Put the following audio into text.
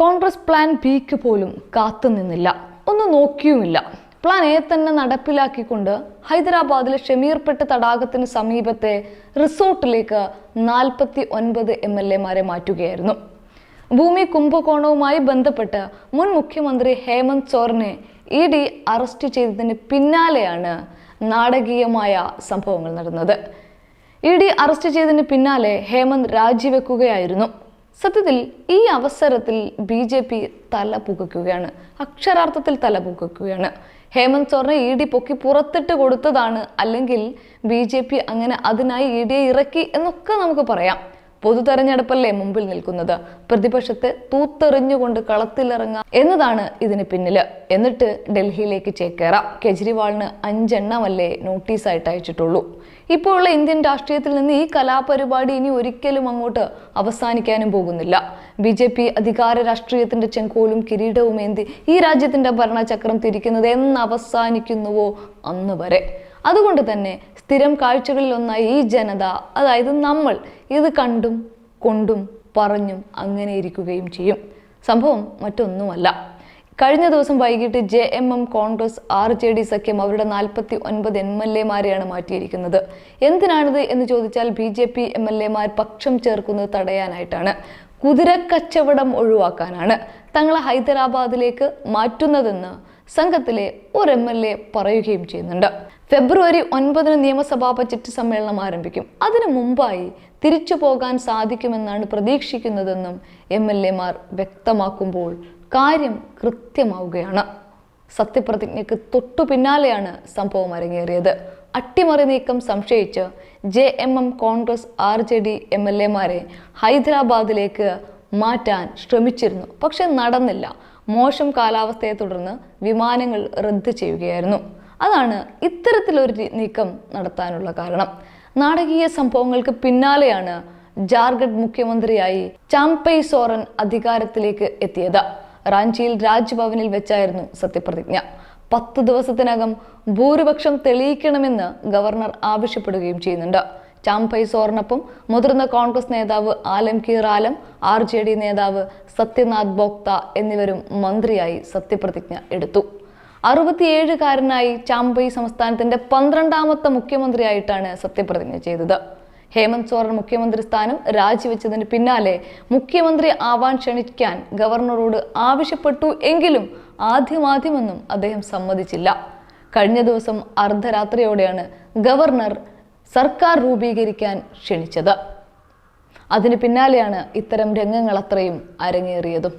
Congress plan ബിക്ക് പോലും കാത്തുനിന്നില്ല ഒന്ന് നോക്കിയുമില്ല. പ്ലാൻ എ തന്നെ നടപ്പിലാക്കിക്കൊണ്ട് ഹൈദരാബാദിലെ ഷമീർപെട്ട് തടാകത്തിന് സമീപത്തെ റിസോർട്ടിലേക്ക് നാൽപ്പത്തി ഒൻപത് എം എൽ എമാരെ മാറ്റുകയായിരുന്നു. ഭൂമി കുംഭകോണവുമായി ബന്ധപ്പെട്ട് മുൻ മുഖ്യമന്ത്രി ഹേമന്ത് സോറിനെ ഇ ഡി അറസ്റ്റ് ചെയ്തതിന് പിന്നാലെയാണ് നാടകീയമായ സംഭവങ്ങൾ നടന്നത്. ഇ ഡി അറസ്റ്റ് ചെയ്തതിന് പിന്നാലെ ഹേമന്ത് രാജിവെക്കുകയായിരുന്നു. സത്യത്തിൽ ഈ അവസരത്തിൽ ബി ജെ പി തല പുകയ്ക്കുകയാണ്. അക്ഷരാർത്ഥത്തിൽ തല പുകയ്ക്കുകയാണ്. ഹേമന്ത് സോറിനെ ഇ ഡി പൊക്കി പുറത്തിട്ട് കൊടുത്തതാണ്. അല്ലെങ്കിൽ ബി ജെ പി അങ്ങനെ അതിനായി ഇ ഡിയെ ഇറക്കി എന്നൊക്കെ നമുക്ക് പറയാം. പൊതു തെരഞ്ഞെടുപ്പല്ലേ മുമ്പിൽ നിൽക്കുന്നത്? പ്രതിപക്ഷത്തെ തൂത്തെറിഞ്ഞുകൊണ്ട് കളത്തിലിറങ്ങാം എന്നതാണ് ഇതിന് പിന്നിൽ. എന്നിട്ട് ഡൽഹിയിലേക്ക് ചേക്കേറാം. കെജ്രിവാളിന് അഞ്ചെണ്ണമല്ലേ നോട്ടീസായിട്ട് അയച്ചിട്ടുള്ളൂ. ഇപ്പോഴുള്ള ഇന്ത്യൻ രാഷ്ട്രീയത്തിൽ നിന്ന് ഈ കലാപരിപാടി ഇനി ഒരിക്കലും അങ്ങോട്ട് അവസാനിക്കാനും പോകുന്നില്ല. ബി ജെ പി അധികാര രാഷ്ട്രീയത്തിന്റെ ചെങ്കോലും കിരീടവും ഏന്തി ഈ രാജ്യത്തിന്റെ ഭരണചക്രം തിരിക്കുന്നത് എന്ന് അവസാനിക്കുന്നുവോ അന്ന് വരെ? അതുകൊണ്ട് തന്നെ സ്ഥിരം കാഴ്ചകളിൽ ഒന്നായി ഈ ജനത അതായത് നമ്മൾ ഇത് കണ്ടും കൊണ്ടും പറഞ്ഞും അങ്ങനെ ഇരിക്കുകയും ചെയ്യും. സംഭവം മറ്റൊന്നുമല്ല. കഴിഞ്ഞ ദിവസം വൈകിട്ട് J M M Congress R J D സഖ്യം അവരുടെ നാൽപ്പത്തി ഒൻപത് എം എൽ എമാരെയാണ് മാറ്റിയിരിക്കുന്നത്. എന്തിനാണിത് എന്ന് ചോദിച്ചാൽ B J P M L എമാർ പക്ഷം ചേർക്കുന്നത് തടയാനായിട്ടാണ്. കുതിരക്കച്ചവടം ഒഴിവാക്കാനാണ് തങ്ങളെ ഹൈദരാബാദിലേക്ക് മാറ്റുന്നതെന്ന് സംഘത്തിലെ ഒരു എം എൽ എ പറയുകയും ചെയ്യുന്നുണ്ട്. ഫെബ്രുവരി ഒൻപതിന് നിയമസഭാ ബജറ്റ് സമ്മേളനം ആരംഭിക്കും. അതിനു മുമ്പായി തിരിച്ചു പോകാൻ സാധിക്കുമെന്നാണ് പ്രതീക്ഷിക്കുന്നതെന്നും എം എൽ എമാർ വ്യക്തമാക്കുമ്പോൾ കാര്യം കൃത്യമാവുകയാണ്. സത്യപ്രതിജ്ഞയ്ക്ക് തൊട്ടു പിന്നാലെയാണ് സംഭവം അരങ്ങേറിയത്. അട്ടിമറി നീക്കം സംശയിച്ച് J M M Congress R J D M L എമാരെ ഹൈദരാബാദിലേക്ക് മാറ്റാൻ ശ്രമിച്ചിരുന്നു. പക്ഷെ നടന്നില്ല. മോശം കാലാവസ്ഥയെ തുടർന്ന് വിമാനങ്ങൾ റദ്ദ് ചെയ്യുകയായിരുന്നു. അതാണ് ഇത്തരത്തിലൊരു നീക്കം നടത്താനുള്ള കാരണം. നാടകീയ സംഭവങ്ങൾക്ക് പിന്നാലെയാണ് ജാർഖണ്ഡ് മുഖ്യമന്ത്രിയായി ചാംപൈ സോറൻ അധികാരത്തിലേക്ക് എത്തിയത്. റാഞ്ചിയിൽ രാജ്ഭവനിൽ വെച്ചായിരുന്നു സത്യപ്രതിജ്ഞ. പത്ത് ദിവസത്തിനകം ഭൂരിപക്ഷം തെളിയിക്കണമെന്ന് ഗവർണർ ആവശ്യപ്പെടുകയും ചെയ്യുന്നുണ്ട്. ചാംപൈ സോറിനൊപ്പം മുതിർന്ന കോൺഗ്രസ് നേതാവ് Alamgir Alam R J D നേതാവ് സത്യനാഥ് ബോക്ത എന്നിവരും മന്ത്രിയായി സത്യപ്രതിജ്ഞ എടുത്തു. അറുപത്തിയേഴുകാരനായി ചാംപൈ സംസ്ഥാനത്തിന്റെ പന്ത്രണ്ടാമത്തെ മുഖ്യമന്ത്രിയായിട്ടാണ് സത്യപ്രതിജ്ഞ ചെയ്തത്. ഹേമന്ത് സോറൻ മുഖ്യമന്ത്രി സ്ഥാനം രാജിവെച്ചതിന് പിന്നാലെ മുഖ്യമന്ത്രി ആവാൻ ക്ഷണിക്കാൻ ഗവർണറോട് ആവശ്യപ്പെട്ടു എങ്കിലും ആദ്യമാദ്യമൊന്നും അദ്ദേഹം സമ്മതിച്ചില്ല. കഴിഞ്ഞ ദിവസം അർദ്ധരാത്രിയോടെയാണ് ഗവർണർ സർക്കാർ രൂപീകരിക്കാൻ ക്ഷണിച്ചത്. അതിന് പിന്നാലെയാണ് ഇത്തരം രംഗങ്ങൾ അത്രയും അരങ്ങേറിയതും.